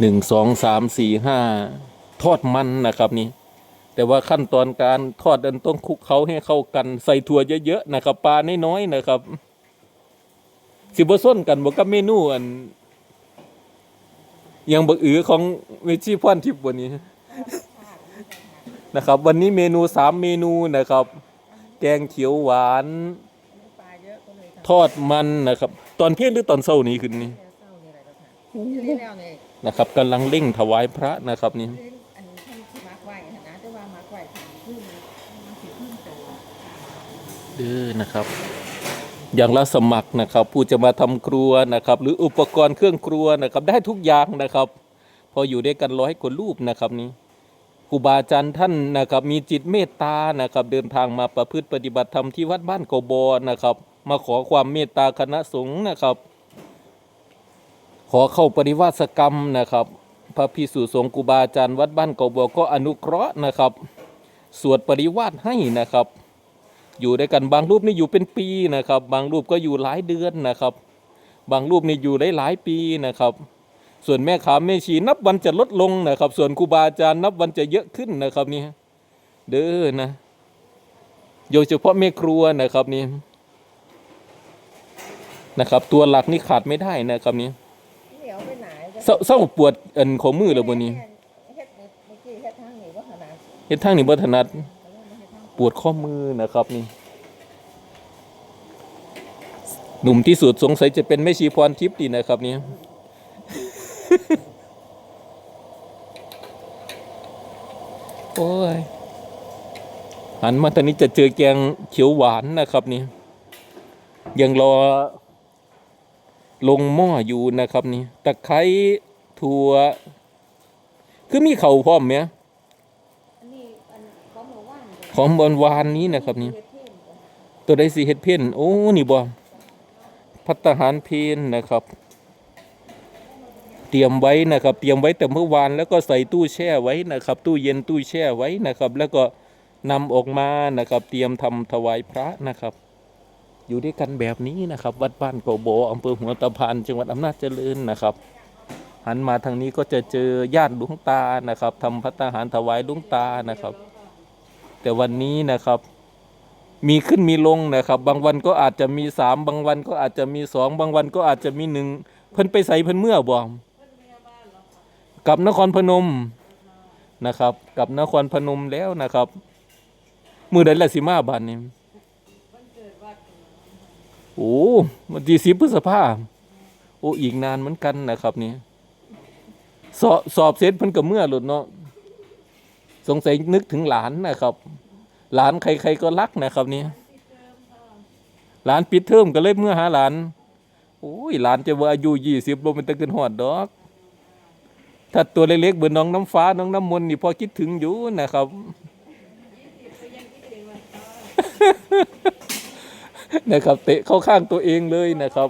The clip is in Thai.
หนึ่งสองสามสี่ห้าทอดมันนะครับนี่แต่ว่าขั้นตอนการทอดดันต้องคลุกเขาให้เข้ากันใส่ถั่วเยอะๆนะครับปลาน้อยๆนะครับ สิบส้นกันบอกกับเมนูอันอยังบะอือของเวชีพอนทิพย์วันนี้นะครับ วันนี้เมนูสามเมนูนะครับ แกงเขียวหวาน ทอดมันนะครับ ตอนเที่ยงหรือตอนเช้านี้ขึ้นนี่ำเศร้านี่และค่ะนี่แล้วนี่ นะครับกำลังเร่งถวายพระนะครับนี่อันนี้ท่านที่มักไว้นะแต่ว่ามักไว้ทำพึ่งมันสิพึ่งโตเด้อนะครับ อย่างละสมัครนะครับ ผู้จะมาทำครัวนะครับ หรืออุปกรณ์เครื่องครัวนะครับ ได้ทุกอย่างนะครับ พออยู่ด้วยกันร้อยกว่ารูปนะครับนี้ครูบาอาจารย์ท่านนะครับ มีจิตเมตตานะครับ เดินทางมาประพฤติปฏิบัติธรรมที่วัดบ้านโกบอนะครับ มาขอความเมตตาคณะสงฆ์นะครับ อเข้าปฏิวัติกรรมนะครับ พระพิสุสงฆ์ครูบาอาจารย์วัดบ้านโกาบอก็อนุเคราะห์นะครับ สวดปริวาสให้นะครับ อยู่ด้วยกันบางรูปนี่อยู่เป็นปีนะครับ บางรูปก็อยู่หลายเดือนนะครับ บางรูปนี่อยู่ได้หลายปีนะครับ ส่วนแม่ขามแม่ชีนับวันจะลดลงนะครับ ส่วนครูบาอาจารย์นับวันจะเยอะขึ้นนะครับนี่เด้อนะโดยเฉพาะแม่ครัวนะครับนี่นะครับ ตัวหลักนี่ขาดไม่ได้นะครับนี่ เหนียวไปไหน เศร้าเศร้าปวดอันขอมือเลยบนนี้เฮ็ดเมื่อกี้เฮ็ดทางนี้ว่าขนาดเฮ็ดทางนี่บ่ถนัดปวดข้อมือนะครับนี่ หนุ่มที่สุดสงสัยจะเป็นแม่ชีพรทิพย์ดีนะครับนี่โอ้ยหันมาตอนนี้จะเจอแกงเขียวหวานนะครับนี่ยังรอ ลงหม้ออยู่นะครับนี่ตะไคร้ถั่ว คือมีเข่าพร้อมไหมอันนี้อันของหมู่บ้านของบอนวานนี้นะครับนี่ เฮ็ดเท่จ้ะตัวได้สีเฮ็ดเพี้ยนโอ้ นี่บ่พัตตาหารเพนนะครับ เตรียมไว้นะครับ เตรียมไว้แต่เมื่อวานแล้วก็ใส่ตู้แช่ไว้นะครับ ตู้เย็นตู้แช่ไว้นะครับ แล้วก็นำออกมานะครับ เตรียมทำถวายพระนะครับ อยู่ด้วยกันแบบนี้นะครับ วัดบ้านโกโบอำเภอหัวตะพานจังหวัดอำนาจเจริญนะครับ หันมาทางนี้ก็จะเจอญาติลวงตานะครับทำพัตาหารถวายลวงตานะครับ แต่วันนี้นะครับ มีขึ้นมีลงนะครับ บางวันก็อาจจะมีสามบางวันก็อาจจะมีสองบางวันก็อาจจะมีหนึ่งเพิ่นไปใส่เพิ่นเมื่อบ่กลับนครพนมนะครับ กับนครพนมแล้วนะครับ มือใดละสิมาบานนี้ โอ้วันที่สิบพฤษภาโอ้อีกนานเหมือนกันนะครับนี่สอบสอบเสร็จเพิ่นก็เมื่อหลุดเนาะสงสัยนึกถึงหลานนะครับ หลานใครๆก็รักนะครับนี่หลานปิดเทอมก็เลยเมื่อหาหลานโอ้ยหลานจะว่าอายุยี่สิบลงเป็นตะกินหอดดอก ถ้าตัวเล็กๆเบือน้องน้ำฟ้าน้องน้ำมนนี่พอคิดถึงอยู่นะครับ นะครับ เตะเข้าข้างตัวเองเลยนะครับ